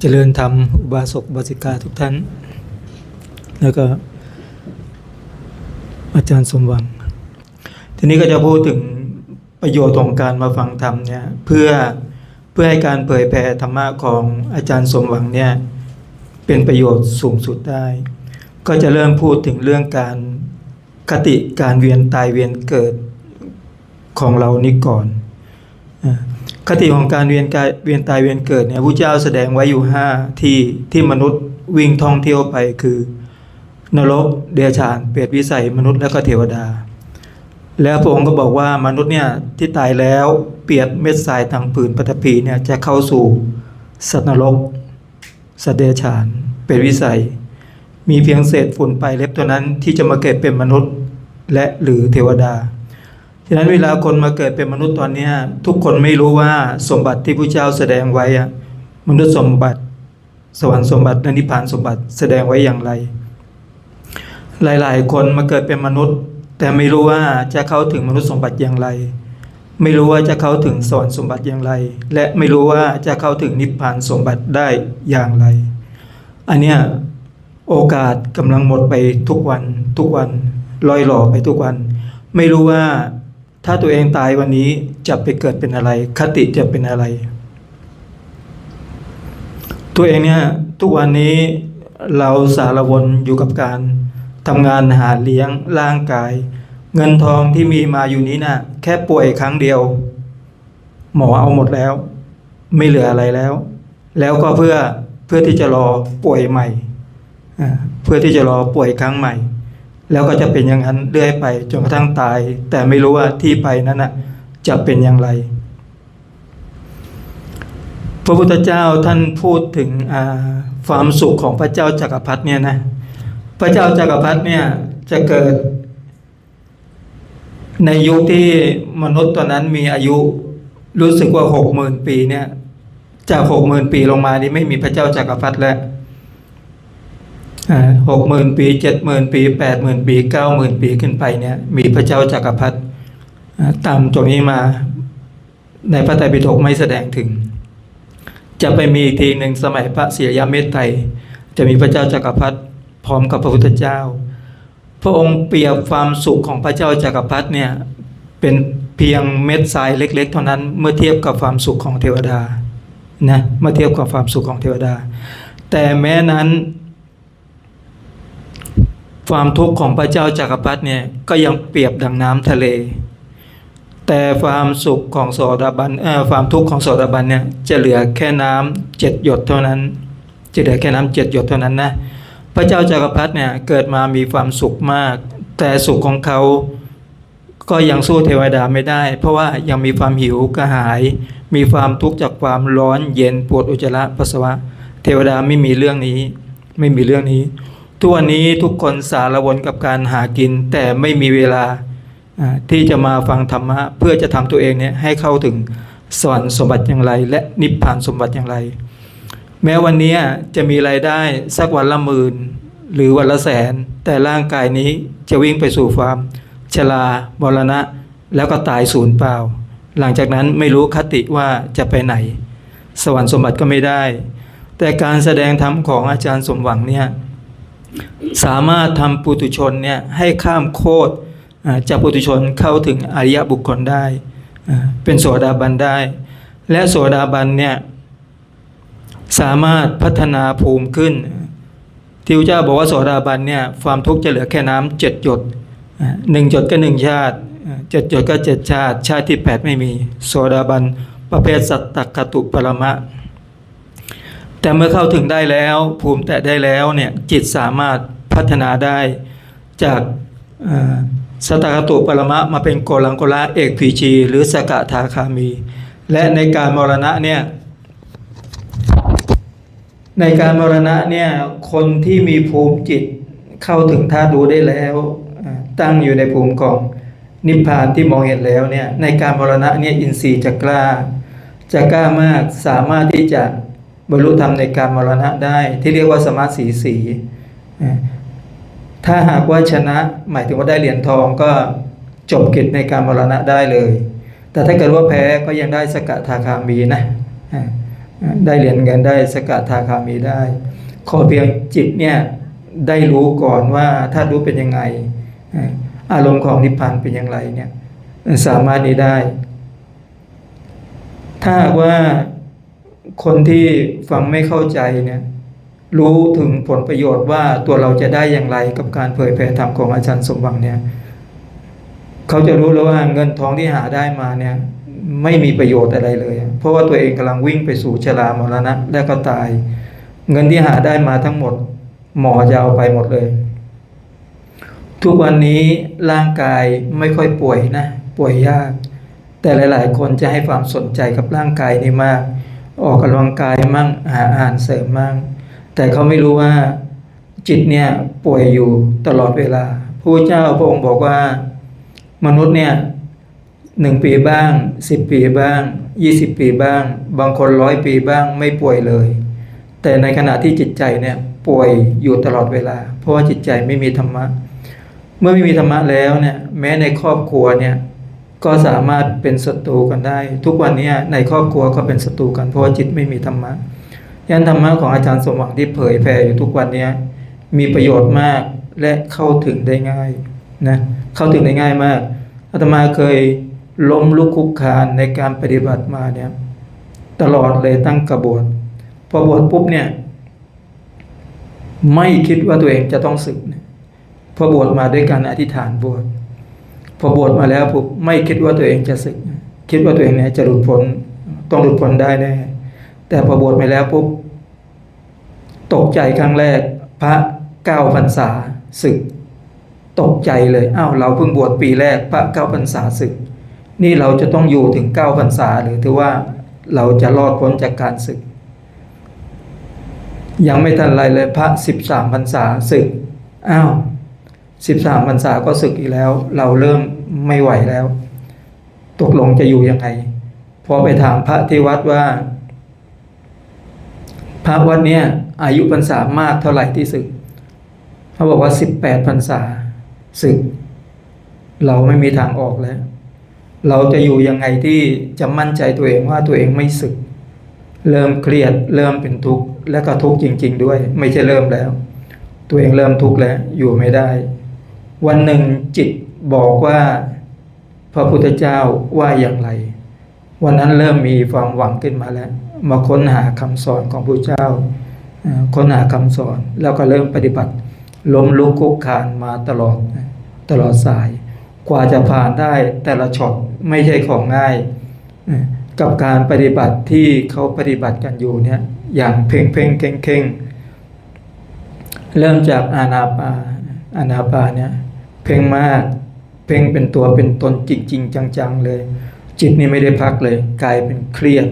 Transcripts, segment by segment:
เจริญธรรมอุบาสกบาสิกาทุกท่าน แล้วก็อาจารย์สมหวัง ทีนี้ก็จะพูดถึงประโยชน์ของการมาฟังธรรมเนี่ยเพื่อเพื่อให้การเผยแผ่ธรรมะของอาจารย์สมหวังเนี่ยเป็นประโยชน์สูงสุดได้ ก็จะเริ่มพูดถึงเรื่องการคติการเวียนตายเวียนเกิดของเรานี่ก่อน คติของการเวียนกายเวียนตายเวียนเกิดเนี่ยพระเจ้าแสดงไว้อยู่ห้าที่ที่มนุษย์วิ่งท่องเที่ยวไปคือนรกเดรัจฉานเปรตวิสัยมนุษย์และก็เทวดา แล้วพระองค์ก็บอกว่ามนุษย์เนี่ยที่ตายแล้วเปรียบเม็ดทรายทางผืนปฐพีเนี่ยจะเข้าสู่สัตว์นรก สัตว์เดรัจฉาน เปรตวิสัย มีเพียงเศษฝุ่นไปเล็บเท่านั้นที่จะมาเกิดเป็นมนุษย์และหรือเทวดา ฉะนั้นเวลาคนมาเกิดเป็นมนุษย์ตอนเนี้ยทุกคนไม่รู้ว่าสมบัติที่พระเจ้าแสดงไว้อะมนุษย์สมบัติ สวรรค์สมบัติและนิพพานสมบัติแสดงไว้อย่างไร หลาย ๆ คนมาเกิดเป็นมนุษย์ แต่ไม่รู้ว่าจะเข้าถึงมนุษย์สมบัติอย่างไร ไม่รู้ว่าจะเข้าถึงสวรรค์สมบัติอย่างไร และไม่รู้ว่าจะเข้าถึงนิพพานสมบัติได้อย่างไร อันเนี้ยโอกาสกำลังหมดไปทุกวันทุกวันลอยหล่อไปทุกวัน ไม่รู้ว่า ถ้าตัวเองตายวันนี้จะไปเกิดเป็นอะไร คติจะเป็นอะไร ตัวเองเนี่ยทุกวันนี้เราสารวนอยู่กับการทำงานหาเลี้ยงร่างกาย เงินทองที่มีมาอยู่นี้นะ่ะ แค่ป่วยครั้งเดียว หมอเอาหมดแล้ว ไม่เหลืออะไรแล้ว แล้วก็เพื่อเพื่อที่จะรอป่วยใหม่เพื่อที่จะรอป่วยครั้งใหม่ แล้วก็จะเป็นอย่างนั้นเรื่อยไปจนกระทั่งตาย แต่ไม่รู้ว่าที่ไปนั้นน่ะจะเป็นอย่างไร พระพุทธเจ้าท่านพูดถึงความสุขของพระเจ้าจักรพรรดิเนี่ยนะพระเจ้าจักรพรรดิเนี่ยจะเกิด ในยุคที่มนุษย์ตอนนั้นมีอายุรู้สึกว่าหกหมื่นปีเนี่ยจากหกหมื่นปีลงมานี่ไม่มีพระเจ้าจักรพรรดิแล้ว หกหมื่นปีเจ็ดหมื่นปีแปดหมื่นปีเก้าหมื่นปีขึ้นไปเนี่ย มีพระเจ้าจักรพรรดิตามตรงนี้มา ในพระไตรปิฎกไม่แสดงถึง จะไปมีอีกทีหนึ่งสมัยพระเสียยาเมตไตรจะมีพระเจ้าจักรพรรดิพร้อมกับพระพุทธเจ้า พระองค์เปรียบความสุขของพระเจ้าจักรพรรดิเนี่ยเป็นเพียงเม็ดทรายเล็ก ๆ เท่านั้นเมื่อเทียบกับความสุขของเทวดานะเมื่อเทียบกับความสุขของเทวดา แต่แม้นั้น ความทุกข์ของพระเจ้าจักรพรรดิเนี่ยก็ยังเปรียบดังน้ำทะเล แต่ความสุขของโสดาบันเอ่อความทุกข์ของโสดาบันเนี่ยจะเหลือแค่น้ำเจ็ดหยดเท่านั้น จะเหลือแค่น้ำเจ็ดหยดเท่านั้นนะพระเจ้าจักรพรรดิเนี่ยเกิดมามีความสุขมาก แต่สุขของเขาก็ยังสู้เทวดาไม่ได้ เพราะว่ายังมีความหิวกระหาย มีความทุกข์จากความร้อนเย็นปวดอุจจาระปัสสาวะ เทวดาไม่มีเรื่องนี้ ไม่มีเรื่องนี้ ทุกวันนี้ทุกคนสารวนกับการหากิน แต่ไม่มีเวลาที่จะมาฟังธรรมะเพื่อจะทำตัวเองเนี่ยให้เข้าถึงสวรรค์สมบัติอย่างไร และนิพพานสมบัติอย่างไร แม้วันนี้จะมีรายได้สักวันละหมื่น หรือวันละแสน แต่ร่างกายนี้จะวิ่งไปสู่ความชรามรณะ แล้วก็ตายสูญเปล่า หลังจากนั้นไม่รู้คติว่าจะไปไหน สวรรค์สมบัติก็ไม่ได้ แต่การแสดงธรรมของอาจารย์สมหวังเนี่ย สามารถทำปุถุชนเนี่ยให้ข้ามโคตรจากปุถุชนเข้าถึงอริยบุคคลได้ เป็นโสดาบันได้ และโสดาบันเนี่ยสามารถพัฒนาภูมิขึ้น ที่พระเจ้าบอกว่าโสดาบันเนี่ยความทุกข์จะเหลือแค่น้ำเจ็ดหยดหนึ่งหยดก็หนึ่งชาติเจ็ดหยดก็เจ็ดชาติ ชาติที่แปดไม่มี โสดาบันประเภทสัตตคตุปรมะ แต่เมื่อเข้าถึงได้แล้ว ภูมิแตะได้แล้วเนี่ยจิตสามารถพัฒนาได้จากสตากตุปรมะมาเป็นโกลังโกละเอกพีชีหรือสกทาคามี และในการมรณะเนี่ยในการมรณะเนี่ยคนที่มีภูมิจิตเข้าถึงธาตุรู้ได้แล้วตั้งอยู่ในภูมิของนิพพานที่มองเห็นแล้วเนี่ยในการมรณะเนี่ยอินทรีย์จะกล้า จะกล้ามากสามารถที่จะ บรรลุธรรมในการมรณะได้ ที่เรียกว่าสมาสีสี ถ้าหากว่าชนะหมายถึงว่าได้เหรียญทองก็จบกิจในการมรณะได้เลย แต่ถ้าเกิดว่าแพ้ก็ยังได้สกทาคามีนะได้เหรียญเงินได้สกทาคามีได้ ขอเพียงจิตเนี่ยได้รู้ก่อนว่าถ้ารู้เป็นยังไง อารมณ์ของนิพพานเป็นอย่างไรเนี่ยสามารถนี้ได้ ถ้าหากว่า คนที่ฟังไม่เข้าใจเนี่ยรู้ถึงผลประโยชน์ว่าตัวเราจะได้อย่างไรกับการเผยแผ่ธรรมของอาจารย์สมหวังเนี่ยเขาจะรู้แล้วว่าเงินทองที่หาได้มาเนี่ยไม่มีประโยชน์อะไรเลย เพราะว่าตัวเองกำลังวิ่งไปสู่ชรามรณะและก็ตาย เงินที่หาได้มาทั้งหมด หมอจะเอาไปหมดเลย ทุกวันนี้ร่างกายไม่ค่อยป่วยนะ ป่วยยาก แต่หลาย ๆ คนจะให้ความสนใจกับร่างกายนี่มาก ออกกำลังกายมั่งหาอาหารเสริมมั่ง แต่เขาไม่รู้ว่าจิตเนี่ยป่วยอยู่ตลอดเวลาพระเจ้าพระองค์บอกว่า มนุษย์เนี่ยหนึ่งปีบ้างสิบปีบ้างยี่สิบปีบ้าง บางคนร้อยปีบ้างไม่ป่วยเลย แต่ในขณะที่จิตใจเนี่ยป่วยอยู่ตลอดเวลา เพราะว่าจิตใจไม่มีธรรมะ เมื่อไม่มีธรรมะแล้วเนี่ย แม้ในครอบครัวเนี่ย ก็สามารถเป็นศัตรูกันได้ ทุกวันนี้ในครอบครัวก็เป็นศัตรูกันเพราะจิตไม่มีธรรมะยันธรรมะของอาจารย์สมหวังที่เผยแผ่อยู่ทุกวันนี้มีประโยชน์มากและเข้าถึงได้ง่ายนะเข้าถึงได้ง่ายมากอาตมาเคยล้มลุกคลุกคานในการปฏิบัติมาเนี่ยตลอดเลยตั้งกระบวนพอบวชปุ๊บเนี่ย ไม่คิดว่าตัวเองจะต้องศึกพอบวชมาด้วยการอธิษฐานบวช พอบวชมาแล้วปุ๊บไม่คิดว่าตัวเองจะศึก คิดว่าตัวเองเนี่ยจะหลุดพ้นต้องหลุดพ้นได้แน่แต่พอบวชไปแล้วปุ๊บตกใจครั้งแรก พระเก้าพรรษาศึก ตกใจเลยอ้าวเราเพิ่งบวชปีแรก พระเก้าพรรษาศึก นี่เราจะต้องอยู่ถึงเก้าพรรษาหรือถือว่าเราจะรอดพ้นจากการศึก ยังไม่ทันไรเลยพระสิบสามพรรษาศึกอ้าว สิบสามพรรษาก็ศึกอีกแล้ว เราเริ่มไม่ไหวแล้ว ตกลงจะอยู่ยังไงพอไปถามพระที่วัดว่า พระวัดเนี้ยอายุพรรษามากเท่าไหร่ที่ศึกเขาบอกว่าสิบแปดพรรษาศึก เราไม่มีทางออกแล้ว เราจะอยู่ยังไงที่จะมั่นใจตัวเองว่าตัวเองไม่ศึก เริ่มเครียด เริ่มเป็นทุกข์และก็ทุกข์จริง ๆ ด้วย ไม่ใช่เริ่มแล้ว ตัวเองเริ่มทุกข์แล้วอยู่ไม่ได้ วันหนึ่งจิตบอกว่า พระพุทธเจ้าว่าอย่างไร วันนั้นเริ่มมีความหวังขึ้นมาแล้ว มาค้นหาคำสอนของพระเจ้า ค้นหาคำสอนแล้วก็เริ่มปฏิบัติ ล้มลุกคลุกคานมาตลอดตลอดสาย กว่าจะผ่านได้แต่ละช็อตไม่ใช่ของง่าย กับการปฏิบัติที่เขาปฏิบัติกันอยู่เนี่ยอย่างเพ่งเพ่งเข่งเข่งเริ่มจากอานาปาอานาปาเนี่ย เพ่งมาก เพ่งเป็นตัวเป็นตนจริงๆจังๆเลย จิตนี่ไม่ได้พักเลยกลายเป็นเครียด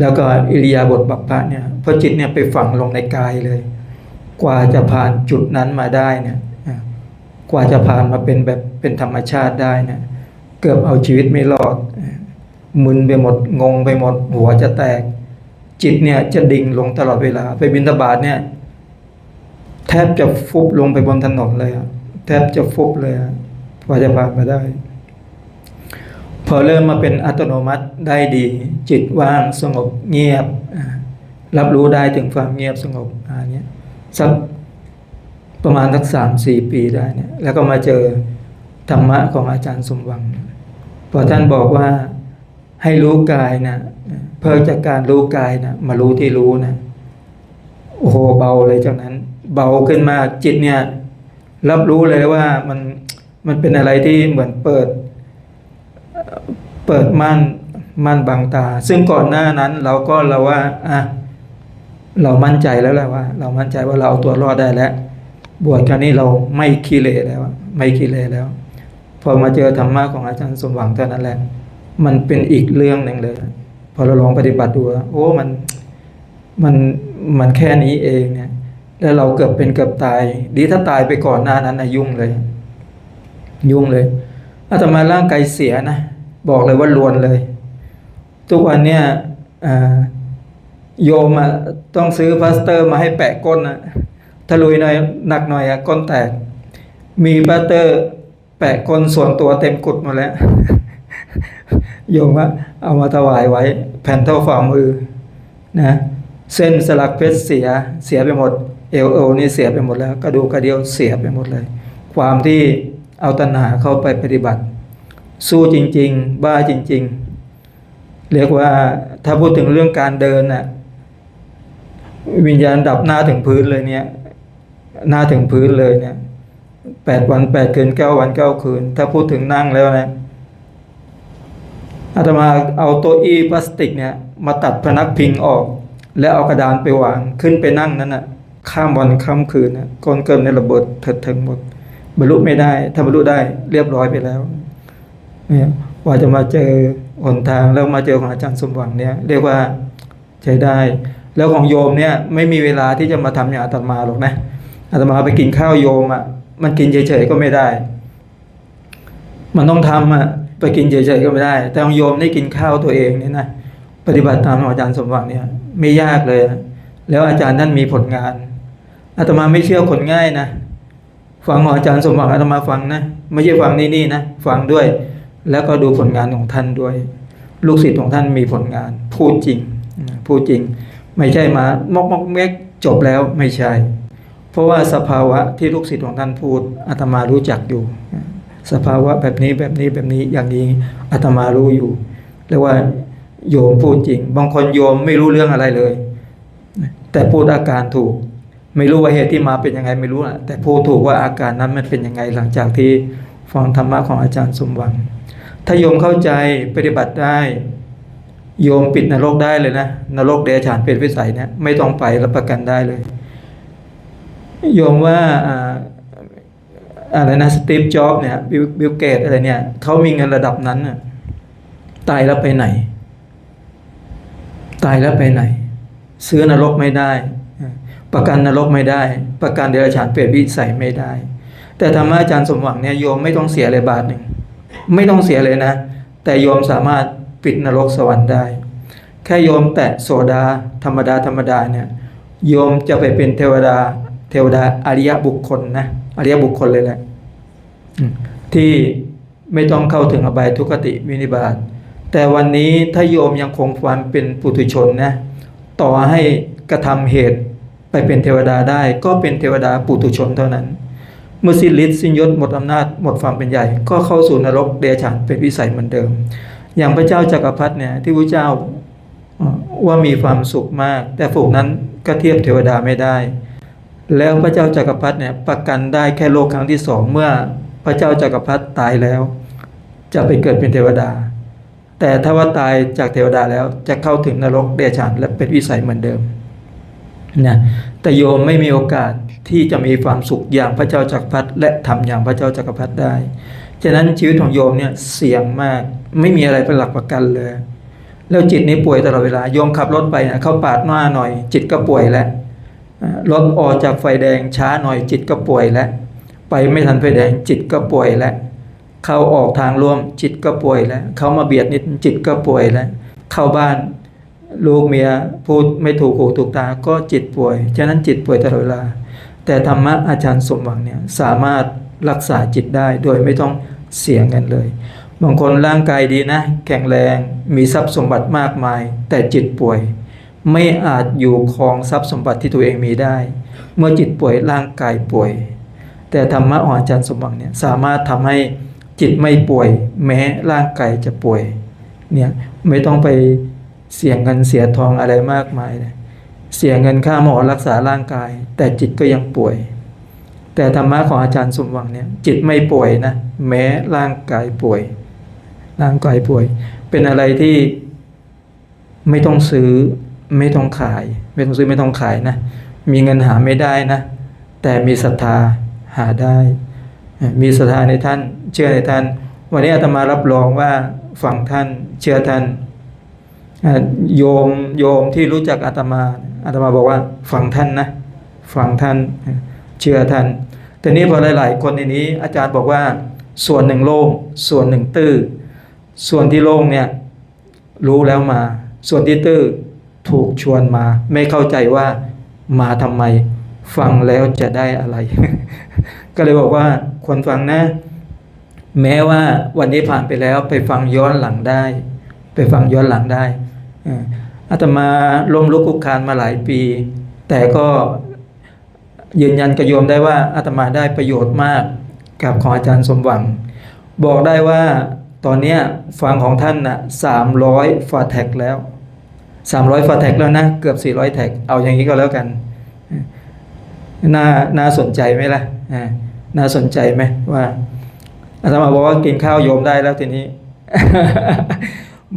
แล้วก็อิริยาบถบัพพะเนี่ยพราะจิตเนี่ยไปฝังลงในกายเลย กว่าจะผ่านจุดนั้นมาได้เนี่ยกว่าจะผ่านมาเป็นแบบเป็นธรรมชาติได้เนี่ยเกือบเอาชีวิตไม่รอดมึนไปหมดงงไปหมดหัวจะแตก จิตเนี่ยจะดิ่งลงตลอดเวลา ไปบินตบาตเนี่ย แทบจะฟุบลงไปบนถนนเลยอะ แทบจะฟุบเลยอจะผ่านมาได้ พอเริ่มมาเป็นอัตโนมัติได้ดี จิตว่างสงบเงียบ รับรู้ได้ถึงความเงียบสงบอันเนี้ยสักประมาณสักสามสี่ปีได้เนี่ย แล้วก็มาเจอธรรมะของอาจารย์สมหวังพอท่านบอกว่าให้รู้กายนะเพิ่งจากการรู้กายนะมารู้ที่รู้นะโอ้โหเบาเลยจากนั้น เบาขึ้นมากจิตเนี่ย รับรู้เลยว่ามันมันเป็นอะไรที่เหมือนเปิด เปิดม่านม่านบังตา ซึ่งก่อนหน้านั้นเราก็เราว่าอะเรามั่นใจแล้วแหละว่า เรามั่นใจว่าเราเอาตัวรอดได้แล้ว บวชครั้งนี้เราไม่ขี้เลแล้ว ไม่ขี้เลแล้ว พอมาเจอธรรมะของอาจารย์สมหวังเท่านั้นแหละ มันเป็นอีกเรื่องหนึ่งเลย พอเราลองปฏิบัติดูโอ้มันมันมันแค่นี้เองเนี่ย แล้วเราเกือบเป็นเกือบตาย ดีถ้าตายไปก่อนหน้านั้นนะยุ่งเลย ยุ่งเลยอาตมาร่างกายเสียนะ บอกเลยว่าลวนเลย ทุกวันเนี่ยโยมต้องซื้อพลาสเตอร์มาให้แปะก้นนะถ้าลุยหน่อยหนักหน่อยอะก้นแตก มีพลาสเตอร์ แปะก้นส่วนตัวเต็มกุดหมาแล้วโยมว่าเอามาถวายไว้ แผ่นเท่าฝ่ามือนะเส้นสลักเพชรเสียเสียไปหมด เอวเอวนี่เสียไปหมดแล้ว กระดูกกระเดียวเสียไปหมดเลย ความที่เอาตัณหาเข้าไปปฏิบัติ สู้จริง ๆ บ้าจริง ๆ เรียกว่าถ้าพูดถึงเรื่องการเดินน่ะวิญญาณดับหน้าถึงพื้นเลยเนี่ยหน้าถึงพื้นเลยเนี่ยแปดวันแปดคืนเก้าวันเก้าคืน ถ้าพูดถึงนั่งแล้วนะอาตมาเอาโต๊ะอี้พลาสติกเนี่ยมาตัดพนักพิงออก แล้วเอากระดานไปวางขึ้นไปนั่งนั้นน่ะ ข้ามวันข้ามคืนนะก้อนเกินในระเบิดเถิดเทิงหมด บรรลุไม่ได้ ถ้าบรรลุได้เรียบร้อยไปแล้ว เนี่ยว่าจะมาเจอหนทางแล้วมาเจอของอาจารย์สมหวังเนี่ย เรียกว่าใช้ได้ แล้วของโยมเนี่ยไม่มีเวลาที่จะมาทำอย่างอาตมาหรอกนะอาตมาไปกินข้าวโยมอะมันกินเฉยๆก็ไม่ได้ มันต้องทำอะไปกินเฉยๆก็ไม่ได้ แต่ของโยมได้กินข้าวตัวเองเนี่ยนะปฏิบัติตามอาจารย์สมหวังเนี่ย ไม่ยากเลย แล้วอาจารย์ท่านมีผลงาน อาตมาไม่เชื่อคนง่ายนะฟังของอาจารย์สมหวังอาตมาฟังนะไม่ใช่ฟังนี่นี่นะฟังด้วย แล้วก็ดูผลงานของท่านด้วย ลูกศิษย์ของท่านมีผลงาน พูดจริงพูดจริง ไม่ใช่มามอกมอกเมกจบแล้วไม่ใช่ เพราะว่าสภาวะที่ลูกศิษย์ของท่านพูดอาตมารู้จักอยู่ สภาวะแบบนี้แบบนี้แบบนี้อย่างนี้อาตมารู้อยู่เรียกว่าโยมพูดจริง บางคนโยมไม่รู้เรื่องอะไรเลย แต่พูดอาการถูก ไม่รู้ว่าเหตุที่มาเป็นยังไงไม่รู้อะแต่พูดถูกว่าอาการนั้นมันเป็นยังไงหลังจากที่ฟังธรรมะของอาจารย์สมหวัง ถ้าโยมเข้าใจปฏิบัติได้ โยมปิดนรกได้เลยนะนรกเดชานเป็นวิสัยเนี่ยไม่ต้องไปรับประกันได้เลย โยมว่าอ่าอะไรนะสตีฟจ็อบเนี่ยบิลบิลเกตอะไรเนี่ยเขามีเงินระดับนั้นน่ะตายแล้วไปไหน ตายแล้วไปไหน ซื้อนรกไม่ได้ ประกันนรกไม่ได้ ประกันเดรัจฉานเปรตวิสัยไม่ได้ แต่ธรรมะอาจารย์สมหวังเนี่ยโยมไม่ต้องเสียเลยบาทหนึ่งไม่ต้องเสียเลยนะ แต่โยมสามารถปิดนรกสวรรค์ได้ แค่โยมแตะโสดา ธรรมดาธรรมดาเนี่ยโยมจะไปเป็นเทวดา เทวดาอริยบุคคลนะอริยบุคคลเลยแหละที่ไม่ต้องเข้าถึงอบายทุกติวินิบาตแต่วันนี้ถ้าโยมยังคงความเป็นปุถุชนนะต่อให้กระทำเหตุ ไปเป็นเทวดาได้ก็เป็นเทวดาปุถุชนเท่านั้น เมื่อสิ้นฤทธิ์สิ้นยศหมดอำนาจหมดความเป็นใหญ่ ก็เข้าสู่นรกเดชานเป็นวิสัยเหมือนเดิม อย่างพระเจ้าจักรพรรดิเนี่ยที่พระเจ้าว่ามีความสุขมาก แต่ฝูกนั้นก็เทียบเทวดาไม่ได้ แล้วพระเจ้าจักรพรรดิเนี่ยประกันได้แค่โลกครั้งที่สองเมื่อพระเจ้าจักรพรรดิตายแล้ว จะไปเกิดเป็นเทวดา แต่ถ้าว่าตายจากเทวดาแล้วจะเข้าถึงนรกเดชานและเป็นวิสัยเหมือนเดิม นะแต่โยมไม่มีโอกาสที่จะมีความสุขอย่างพระเจ้าจักรพรรดิและทำอย่างพระเจ้าจักรพรรดิได้ ฉะนั้นชีวิตของโยมเนี่ยเสี่ยงมากไม่มีอะไรเป็นหลักประกันเลย แล้วจิตนี้ป่วยตลอดเวลาโยมขับรถไปนะเขาปาดหน้าหน่อย จิตก็ป่วยแล้วอ่ารถออกจากไฟแดงช้าหน่อยจิตก็ป่วยแล้วไปไม่ทันไฟแดงจิตก็ป่วยแล้วเข้าออกทางร่วมจิตก็ป่วยแล้วเขามาเบียดนิดจิตก็ป่วยแล้วเข้าบ้าน ลูกเมียพูดไม่ถูกหูถูกตาก็จิตป่วย ฉะนั้นจิตป่วยตลอดเวลา แต่ธรรมะอาจารย์สมหวังเนี่ยสามารถรักษาจิตได้โดยไม่ต้องเสียเงินเลย บางคนร่างกายดีนะ แข็งแรงมีทรัพย์สมบัติมากมาย แต่จิตป่วย ไม่อาจอยู่ครองทรัพย์สมบัติที่ตัวเองมีได้ เมื่อจิตป่วยร่างกายป่วย แต่ธรรมะองอาจารย์สมหวังเนี่ยสามารถทำให้จิตไม่ป่วย แม้ร่างกายจะป่วยเนี่ยไม่ต้องไป เสียเงินเสียทองอะไรมากมายเลยเสียเงินค่าหมอรักษาร่างกาย แต่จิตก็ยังป่วย แต่ธรรมะของอาจารย์สมหวังเนี่ยจิตไม่ป่วยนะแม้ร่างกายป่วย ร่างกายป่วย เป็นอะไรที่ไม่ต้องซื้อไม่ต้องขาย ไม่ต้องซื้อไม่ต้องขายนะ มีเงินหาไม่ได้นะ แต่มีศรัทธาหาได้ มีศรัทธาในท่าน เชื่อในท่าน วันนี้อาตมารับรองว่าฟังท่านเชื่อท่าน โยมโยมที่รู้จักอาตมาอาตมาบอกว่าฟังท่านนะฟังท่านเชื่อท่าน แต่นี้พอหลาย ๆ คนในนี้ อาจารย์บอกว่าส่วนหนึ่งโล่งส่วนหนึ่งตื้อส่วนที่โล่งเนี่ยรู้แล้วมา ส่วนที่ตื้อถูกชวนมา ไม่เข้าใจว่ามาทำไม ฟังแล้วจะได้อะไร ก็เลยบอกว่าควรฟังนะ แม้ว่าวันนี้ผ่านไปแล้วไปฟังย้อนหลังได้ ไปฟังย้อนหลังได้ อาตมาล้มลุกคุกคานมาหลายปี แต่ก็ยืนยันกับโยมได้ว่าอาตมาได้ประโยชน์มากกับของอาจารย์สมหวัง บอกได้ว่าตอนนี้ฟังของท่านนะสามร้อยฟาแท็กแล้วสามร้อยฟาแท็กแล้วนะเกือบสี่ร้อยแท็กเอาอย่างนี้ก็แล้วกันน่าน่าสนใจไหมล่ะน่าสนใจไหมว่าอาตมาบอกว่ากินข้าวโยมได้แล้วทีนี้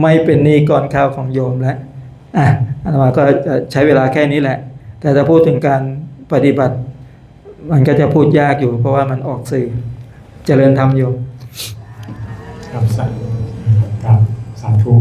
ไม่เป็นหนี้ก่อนข้าวของโยมแล้วอะอาตมาก็จะใช้เวลาแค่นี้แหละ แต่ถ้าพูดถึงการปฏิบัติ มันก็จะพูดยากอยู่ เพราะว่ามันออกสื่อเจริญธรรมโยมครับสาครับสาธุ